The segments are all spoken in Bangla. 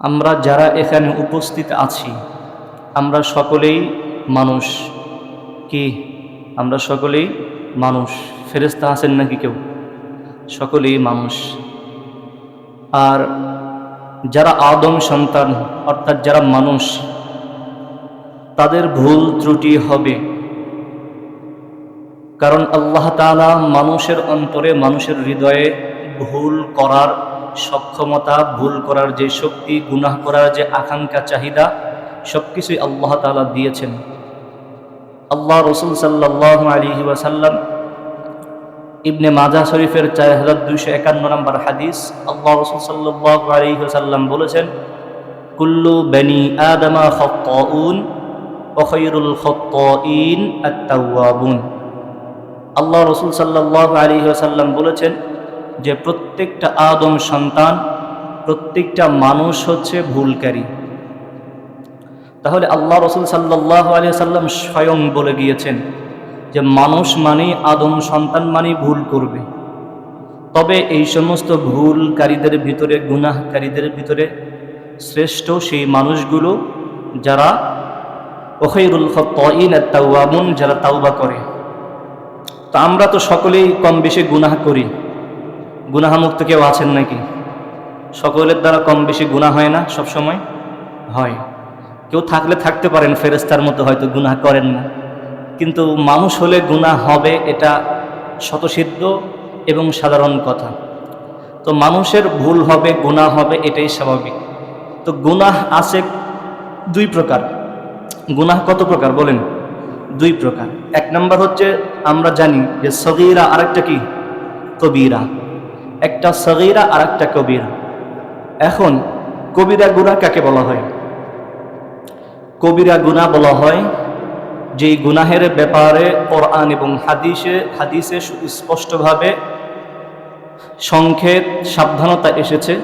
আমরা যারা এখানে উপস্থিত আছি, আমরা সকলেই মানুষ। কি? আমরা সকলেই মানুষ। ফেরেস্তা আছেন নাকি কেউ? সকলেই মানুষ। আর যারা আদম সন্তান, অর্থাৎ যারা মানুষ, তাদের ভুল ত্রুটি হবে। কারণ আল্লাহ মানুষের অন্তরে, মানুষের হৃদয়ে ভুল করার সক্ষমতা, ভুল করার যে শক্তি, গুনাহ করার যে আকাঙ্ক্ষা, চাহিদা সব কিছুই আল্লাহ তাআলা দিয়েছেন। আল্লাহ রসুল সাল্লাহ আলী ওয়াসাল্লাম ইবনে মাজা শরীফের চার হাজার দুইশো একান্ন নম্বর হাদিস আল্লাহ রসুল সাল্লাহ আলী ওসাল্লাম বলেছেন, কুল্লু বেনি আদমা খত্তাউন ওখৈরুল খত্তাইন আত্তাওয়াবুন। আল্লাহ রসুল সাল্লাহ আলী ওসাল্লাম বলেছেন যে প্রত্যেকটা আদম সন্তান, প্রত্যেকটা মানুষ হচ্ছে ভুলকারী। তাহলে আল্লাহ রসুল সাল্লাহ আলী সাল্লাম স্বয়ং বলে গিয়েছেন যে মানুষ মানেই আদম সন্তান মানেই ভুল করবে। তবে এই সমস্ত ভুলকারীদের ভিতরে, গুনাহকারীদের ভিতরে শ্রেষ্ঠ সেই মানুষগুলো যারা ওখৈরুল ফতইন তাওয়াবুন যারা তাওবা করে। তো আমরা তো সকলেই কম বেশি গুনাহ করি। গুনাহামুক্ত কেউ আছেন নাকি? সকলের দ্বারা কম বেশি গুনাহ হয় না সব সময় হয়। কেউ থাকলে থাকতে পারেন ফেরেস্তার মতো হয়তো গুনাহ করেন না। কিন্তু মানুষ হলে গুনাহ হবে এটা শতসিদ্ধ এবং সাধারণ কথা। তো মানুষের ভুল হবে, গুনাহ হবে এটাই স্বাভাবিক। তো গুনাহ আছে দুই প্রকার। গুনাহ কত প্রকার বলেন? দুই প্রকার। এক নম্বর হচ্ছে, আমরা জানি যে সগিরা আরেকটা কি? কবিরা। একটা সগিরা আর একটা কবিরা। এখন কবিরা গুণা কাকে বলা হয়? কবিরা গুণা বলা হয় যেই গুনাহের ব্যাপারে কোরআন এবং হাদিসে হাদিসে সুস্পষ্টভাবে সংক্ষেপ সাবধানতা এসেছে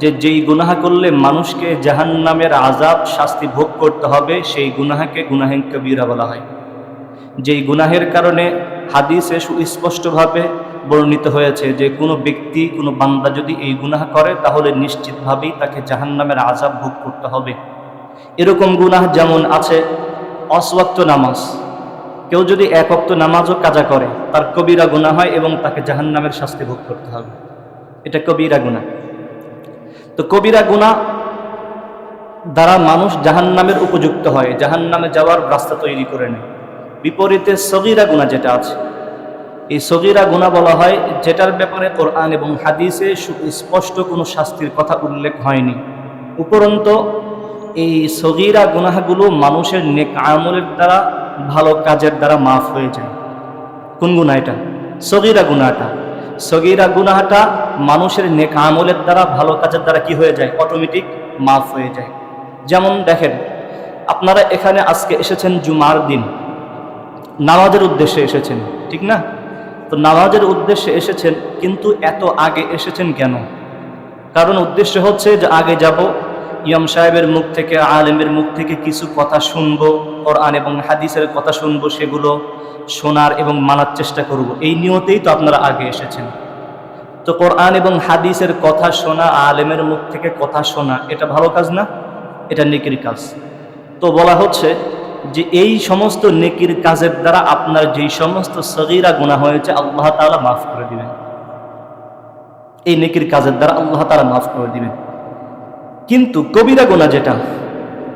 যে যেই গুনাহা করলে মানুষকে জাহান্নামের আজাব শাস্তি ভোগ করতে হবে, সেই গুনাহাকে গুনাহে কবিরা বলা হয়। যেই গুনাহের কারণে হাদিসে সুস্পষ্টভাবে বর্ণিত হয়েছে যে কোনো ব্যক্তি, কোনো বান্দা যদি এই গুনাহ করে, তাহলে নিশ্চিতভাবেই তাকে জাহান্নামের আজাব ভোগ করতে হবে। এরকম গুনাহ যেমন আছে, অসওয়াক্ত নামাজ। কেউ যদি এক অক্ত নামাজও কাজা করে, তার কবিরা গুণা হয় এবং তাকে জাহান্নামের শাস্তি ভোগ করতে হবে। এটা কবিরা গুণা তো কবিরা গুণা দ্বারা মানুষ জাহান্নামের উপযুক্ত হয়, জাহান্নামে যাওয়ার রাস্তা তৈরি করে নেয়। বিপরীতে সগিরা গুণা যেটা আছে এই সগিরা গুণা বলা হয়, যেটার ব্যাপারে কোরআন এবং হাদিসে সুস্পষ্ট কোনো শাস্তির কথা উল্লেখ হয়নি। উপরন্ত এই সগিরা গুনাহগুলো মানুষের নেক আমলের দ্বারা, ভালো কাজের দ্বারা মাফ হয়ে যায়। কোন গুণা এটা? সগিরা গুনাটা সগিরা গুনাহটা মানুষের নেক আমলের দ্বারা, ভালো কাজের দ্বারা কি হয়ে যায়? অটোমেটিক মাফ হয়ে যায়। যেমন দেখেন, আপনারা এখানে আজকে এসেছেন জুমার দিন। নামাজের উদ্দেশ্যে এসেছেন, ঠিক না? তো নামাজের উদ্দেশ্যে এসেছেন, কিন্তু এত আগে এসেছেন কেন? কারণ উদ্দেশ্য হচ্ছে যে আগে যাব ইয়ম সাহেবের মুখ থেকে, আলেমের মুখ থেকে কিছু কথা শুনব, কোরআন এবং হাদিসের কথা শুনব, সেগুলো শোনার এবং মানার চেষ্টা করব। এই নিয়তেই তো আপনারা আগে এসেছেন। তো কোরআন এবং হাদিসের কথা শোনা, আলেমের মুখ থেকে কথা শোনা, এটা ভালো কাজ না? এটা নেকির কাজ। তো বলা হচ্ছে যে এই সমস্ত নেকির কাজের দ্বারা আপনার যেই সমস্ত সগিরা গুণা হয়েছে, আল্লাহ তালা মাফ করে দিবেন। এই নেকির কাজের দ্বারা আল্লাহ তালা মাফ করে দিবেন। কিন্তু কবিরা গোনা যেটা,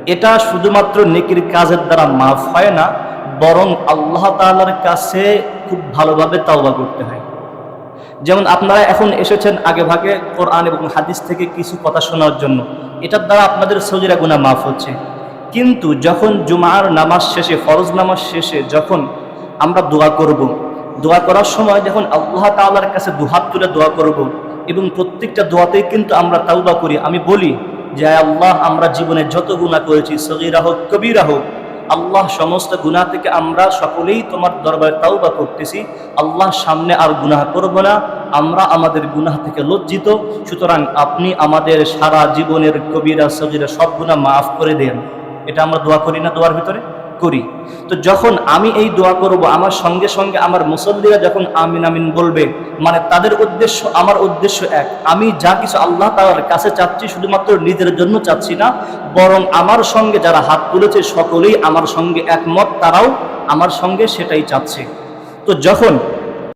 এটা শুধুমাত্র নেকির কাজের দ্বারা মাফ হয় না, বরং আল্লাহ তালার কাছে খুব ভালোভাবে তাওবা করতে হয়। যেমন আপনারা এখন এসেছেন আগে ভাগে কোরআন এবং হাদিস থেকে কিছু কথা শোনার জন্য। এটার দ্বারা আপনাদের সজিরা গুণা মাফ হচ্ছে। কিন্তু যখন জুমার নামাজ শেষে, ফরজ নামাজ শেষে যখন আমরা দোয়া করব। দোয়া করার সময় যখন আল্লাহ তাল্লার কাছে দুহাত তুলে দোয়া করব। এবং প্রত্যেকটা দোয়াতেই কিন্তু আমরা তাওবা করি, আমি বলি যে আল্লাহ, আমরা জীবনে যত গুণা করেছি, সগিরা হোক, কবিরা হোক, আল্লাহ সমস্ত গুণা থেকে আমরা সকলেই তোমার দরবারে তাওবা করতেছি আল্লাহ সামনে আর গুনাহ করব না, আমরা আমাদের গুনাহ থেকে লজ্জিত সুতরাং আপনি আমাদের সারা জীবনের কবিরা, সগিরা সব গুণা মাফ করে দেন এটা আমরা দোয়া করি না, দোয়ার ভিতরে? করি। তো যখন আমি এই দোয়া করব, আমার সঙ্গে সঙ্গে আমার মুসল্লিরা যখন আমিন আমিন বলবে মানে তাদের উদ্দেশ্য, আমার উদ্দেশ্য এক। আমি যা কিছু আল্লাহ তার কাছে চাচ্ছি, শুধুমাত্র নিজের জন্য চাচ্ছি না, বরং আমার সঙ্গে যারা হাত তুলেছে, সকলেই আমার সঙ্গে একমত, তারাও আমার সঙ্গে সেটাই চাচ্ছে। তো যখন